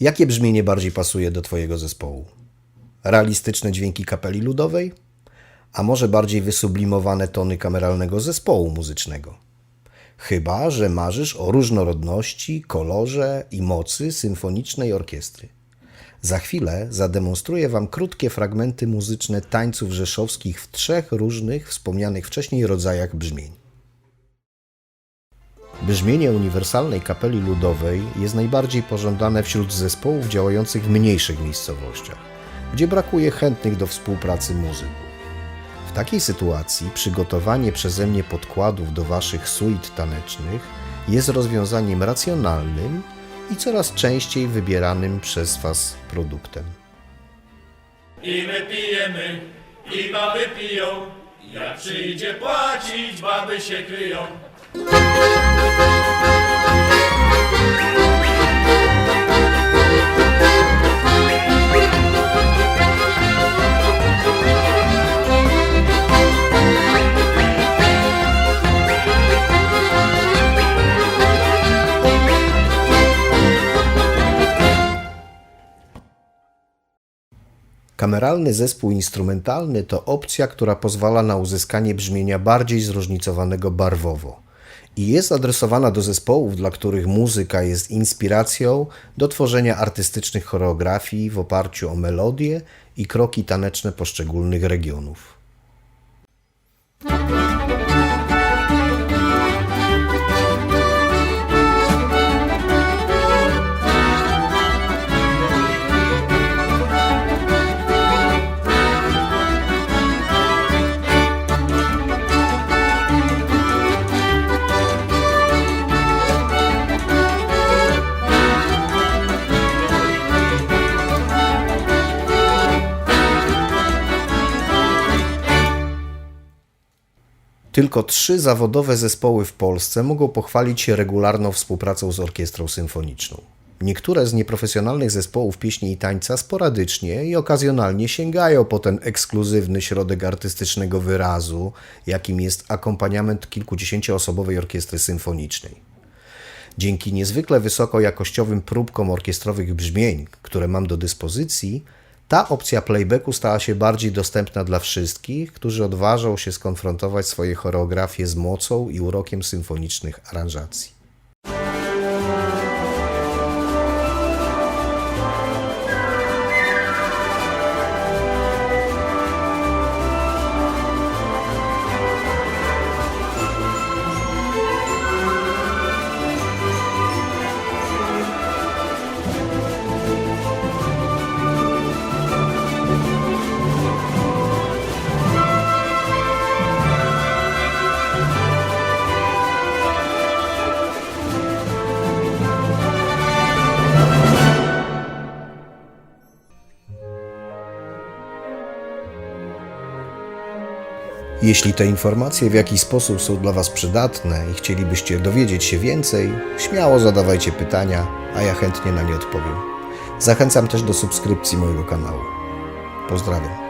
Jakie brzmienie bardziej pasuje do Twojego zespołu? Realistyczne dźwięki kapeli ludowej? A może bardziej wysublimowane tony kameralnego zespołu muzycznego? Chyba, że marzysz o różnorodności, kolorze i mocy symfonicznej orkiestry. Za chwilę zademonstruję Wam krótkie fragmenty muzyczne tańców rzeszowskich w trzech różnych, wspomnianych wcześniej rodzajach brzmień. Brzmienie uniwersalnej kapeli ludowej jest najbardziej pożądane wśród zespołów działających w mniejszych miejscowościach, gdzie brakuje chętnych do współpracy muzyków. W takiej sytuacji przygotowanie przeze mnie podkładów do Waszych suit tanecznych jest rozwiązaniem racjonalnym i coraz częściej wybieranym przez Was produktem. I my pijemy, i baby piją. Jak przyjdzie płacić, baby się kryją. Kameralny zespół instrumentalny to opcja, która pozwala na uzyskanie brzmienia bardziej zróżnicowanego barwowo i jest adresowana do zespołów, dla których muzyka jest inspiracją do tworzenia artystycznych choreografii w oparciu o melodie i kroki taneczne poszczególnych regionów. Tylko trzy zawodowe zespoły w Polsce mogą pochwalić się regularną współpracą z orkiestrą symfoniczną. Niektóre z nieprofesjonalnych zespołów pieśni i tańca sporadycznie i okazjonalnie sięgają po ten ekskluzywny środek artystycznego wyrazu, jakim jest akompaniament kilkudziesięcioosobowej orkiestry symfonicznej. Dzięki niezwykle wysokojakościowym próbkom orkiestrowych brzmień, które mam do dyspozycji, ta opcja playbacku stała się bardziej dostępna dla wszystkich, którzy odważą się skonfrontować swoje choreografie z mocą i urokiem symfonicznych aranżacji. Jeśli te informacje w jakiś sposób są dla Was przydatne i chcielibyście dowiedzieć się więcej, śmiało zadawajcie pytania, a ja chętnie na nie odpowiem. Zachęcam też do subskrypcji mojego kanału. Pozdrawiam.